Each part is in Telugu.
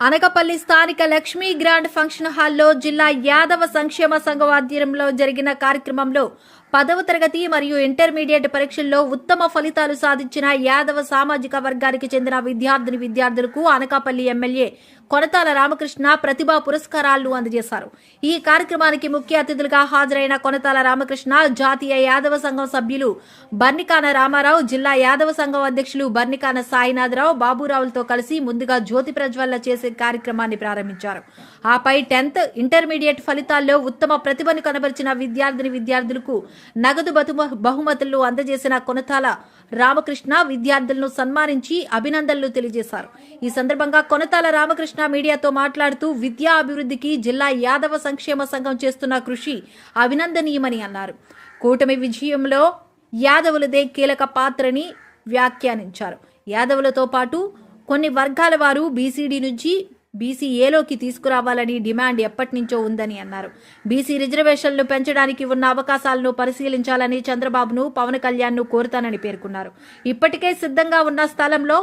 అనకపల్లి స్థానిక లక్ష్మీ గ్రాండ్ ఫంక్షన్ హాల్లో జిల్లా యాదవ సంక్షేమ సంఘం ఆధ్వర్యంలో జరిగిన కార్యక్రమంలో పదవ తరగతి మరియు ఇంటర్మీడియట్ పరీక్షల్లో ఉత్తమ ఫలితాలు సాధించిన యాదవ సామాజిక వర్గానికి చెందిన విద్యార్థిని విద్యార్థులకు అనకాపల్లి ఎమ్మెల్యే కొనతాల రామకృష్ణ ప్రతిభా పురస్కారాలను అందజేశారు. ఈ కార్యక్రమానికి ముఖ్య అతిథులుగా హాజరైన కొనతాల రామకృష్ణ జాతీయ యాదవ సంఘం సభ్యులు బర్నికాన రామారావు జిల్లా యాదవ సంఘం అధ్యక్షులు బర్నికాన సాయినాథరావు బాబురావులతో కలిసి ముందుగా జ్యోతి ప్రజ్వల్ల చేసే కార్యక్రమాన్ని ప్రారంభించారు. ఆపై టెన్త్ ఇంటర్మీడియట్ ఫలితాల్లో ఉత్తమ ప్రతిభను కనబరిచిన విద్యార్థిని విద్యార్థులకు నగదు బహుమతులు అందజేసిన కొనతాల రామకృష్ణ విద్యార్థులను సన్మానించి అభినందనలు తెలియజేశారు. ఈ సందర్భంగా కొనతాల రామకృష్ణ మీడియాతో మాట్లాడుతూ విద్యా అభివృద్ధికి జిల్లా యాదవ సంక్షేమ సంఘం చేస్తున్న కృషి అభినందనీయమని అన్నారు. కూటమి విజయంలో యాదవులదే కీలక పాత్రని వ్యాఖ్యానించారు. యాదవులతో పాటు కొన్ని వర్గాల వారు బీసీడీ నుంచి బీసీఏలోకి తీసుకురావాలని డిమాండ్ ఎప్పటి నుంచో ఉందని అన్నారు. బీసీ రిజర్వేషన్లు పెంచడానికి ఉన్న అవకాశాలను పరిశీలించాలని చంద్రబాబును పవన్ కళ్యాణ్ను కోరుతానని పేర్కొన్నారు. ఇప్పటికే సిద్ధంగా ఉన్న స్థలంలో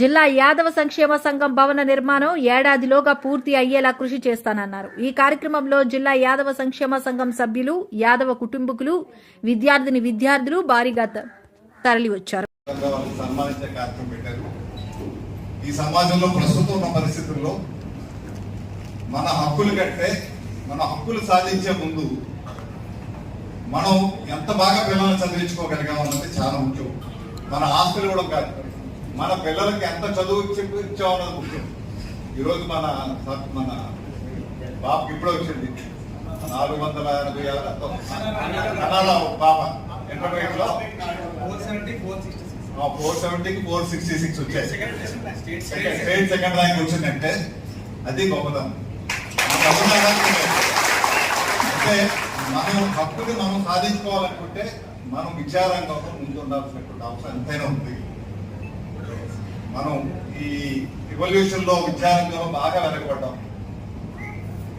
జిల్లా యాదవ సంక్షేమ సంఘం భవన నిర్మాణం ఏడాదిలోగా పూర్తి అయ్యేలా కృషి చేస్తానన్నారు. ఈ కార్యక్రమంలో జిల్లా యాదవ సంక్షేమ సంఘం సభ్యులు యాదవ కుటుంబకులు విద్యార్థిని విద్యార్థులు భారీగా తరలివచ్చారు విధంగా వాళ్ళని సన్మానించే కార్యక్రమం పెట్టారు ఈ సమాజంలో ప్రస్తుతం ఉన్న పరిస్థితుల్లో మన హక్కులు కంటే మన హక్కులు సాధించే ముందు మనం ఎంత బాగా పిల్లల్ని చదివించుకోగలిగాం అన్నది చాలా ముఖ్యం. మన ఆస్తులు కూడా కాదు. మన పిల్లలకి ఎంత చదువు ఇచ్చాం అన్నది ముఖ్యం. ఈరోజు మన మన బాబుకి ఇప్పుడే వచ్చింది. నాలుగు వందల ఎనభై ఆరు పాప. ఇంటర్మీడియట్లో ఫోర్ సెవెంటీకి ఫోర్ సిక్స్టీ సిక్స్ వచ్చాయి. స్టేట్ సెకండ్ ర్యాంక్ వచ్చిందంటే అది గొప్పదనం గొప్పదనాన్ని అంటే మనం హక్కుని మనం సాధించుకోవాలనుకుంటే మనం విచారంగంలో ముందు ఉండాల్సినటువంటి అవసరం ఎంతైనా ఉంది. మనం ఈ రివల్యూషన్లో విచారంగంలో బాగా వెనకబడ్డాం.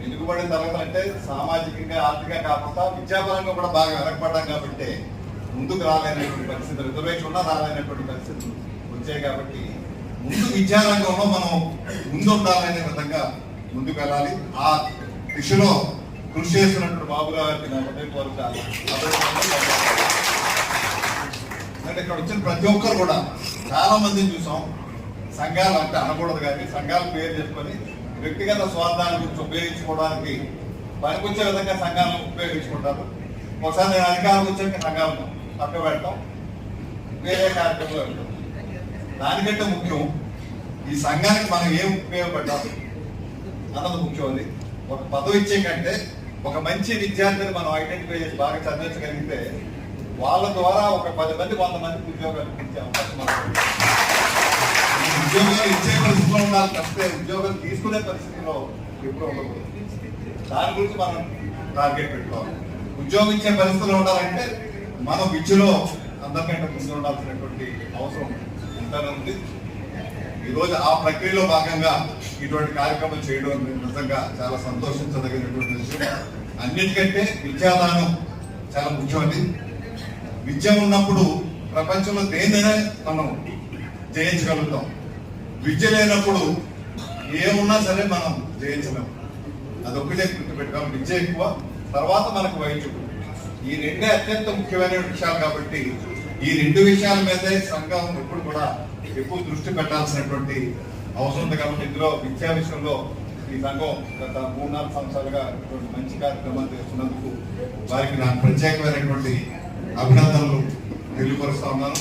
వెనుకబడిన తరగతి అంటే సామాజికంగా ఆర్థికంగా కాకుండా విద్యాపరంగా కూడా బాగా వెనకబడ్డాం కాబట్టి ముందుకు రాలేనటువంటి పరిస్థితి రిజర్వేషన్ ఉన్నా రాలేనటువంటి పరిస్థితులు వచ్చాయి కాబట్టి ముందు విద్యారంగంలో మనం ముందు ఉండాలనే విధంగా ముందుకు వెళ్ళాలి ఆ దిశలో కృషి చేస్తున్నటువంటి బాబు గారికి నా హృదయపూర్వక అంటే ఇక్కడ వచ్చిన ప్రతి ఒక్కరు కూడా చాలా మందిని చూసాం. సంఘాలు అంటే అనకూడదు కానీ సంఘాల పేరు చెప్పుకొని వ్యక్తిగత స్వార్థాల గురించి ఉపయోగించుకోవడానికి పనికొచ్చే విధంగా సంఘాలను ఉపయోగించుకుంటారు. ఒకసారి నేను అధికారం వచ్చాక సంఘాలను పక్క పెడతాం. వేరే కార్యక్రమంలో పెడతాం. దానికంటే ముఖ్యం ఈ సంఘానికి మనం ఏం ఉపయోగపడ్డాం అన్నది ముఖ్యం అది. ఒక పదవి ఇచ్చే కంటే ఒక మంచి విద్యార్థిని మనం ఐడెంటిఫై చేసి బాగా చదివించగలిగితే వాళ్ళ ద్వారా ఒక పది మంది వంద మందికి ఉద్యోగాలు ఇచ్చే అవకాశం ఈ ఉద్యోగాలు ఇచ్చే పరిస్థితిలో ఉండాలి తప్పితే ఉద్యోగాలు తీసుకునే పరిస్థితిలో ఎప్పుడు ఉండకూడదు. దాని గురించి మనం టార్గెట్ పెట్టుకోవాలి. ఉద్యోగం ఇచ్చే పరిస్థితిలో ఉండాలంటే మనం విద్యలో అందరికంటే ముందు ఉండాల్సినటువంటి అవసరం ఎంతైనా ఉంది. ఈరోజు ఆ ప్రక్రియలో భాగంగా ఇటువంటి కార్యక్రమం చేయడం అనేది నిజంగా చాలా సంతోషించదగినటువంటి విషయం. అన్నిటికంటే విద్యాదానం చాలా ముఖ్యమండి. విద్య ఉన్నప్పుడు ప్రపంచంలో దేన్నైనా మనం జయించగలుగుతాం. విద్య లేనప్పుడు ఏమున్నా సరే మనం జయించలేము అదొక్కటే గుర్తుపెట్టుకోవాలి. విద్య ఎక్కువ తర్వాత మనకు వైద్యం. ఈ రెండే అత్యంత ముఖ్యమైన విషయాలు కాబట్టి ఈ రెండు విషయాల మీదే సంఘం ఎప్పుడు కూడా ఎక్కువ దృష్టి పెట్టాల్సినటువంటి అవసరం ఉంది కాబట్టి ఇందులో విద్యా విషయంలో ఈ సంఘం గత మూడు నాలుగు సంవత్సరాలుగా మంచి కార్యక్రమాలు చేస్తున్నందుకు వారికి నాకు ప్రత్యేకమైనటువంటి అభినందనలు తెలియపరుస్తా ఉన్నాను.